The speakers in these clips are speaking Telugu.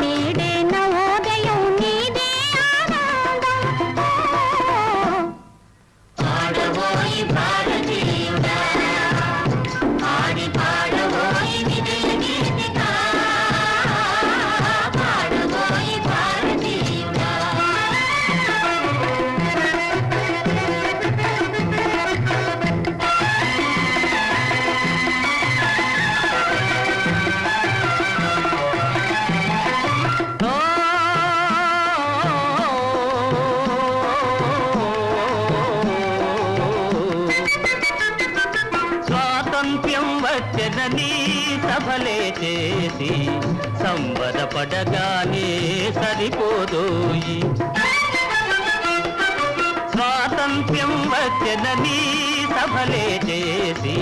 నేడే నవోదయం ఆడబోయి భారత వచ్చెనని సభలే చేసి సంబరపడగానే సరిపోదోయి స్వాతంత్ర్యం వచ్చనని సభలే చేసి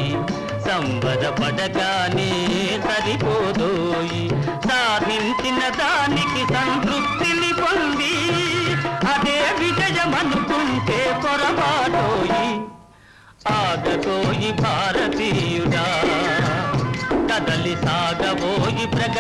సంబరపడగానే సరిపోదోయి సాధించిన దానికి సంతృప్తిని పొంది అదే విజయమనుకుంటే పొరపాటోయి ఆగతోయి భారతీ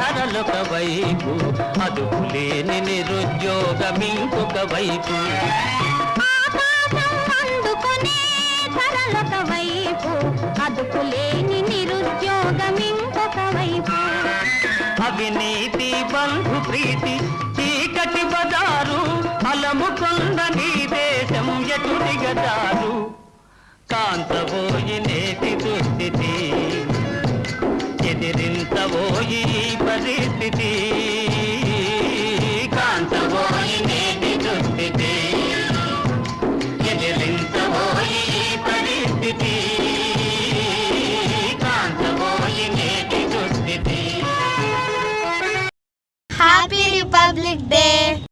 ధరలొక వైపు అదుపులేని నిరుద్యోగం ఇంకొక వైపు వైపు అదుపులేని నిరుద్యోగం ఇంకొక వైపు అవినీతి బంధు ప్రీతి చీకటి బజారు అలముకొంద నీ దేశం ఎటు దిగజారు? కాంతబోయి Republic Day.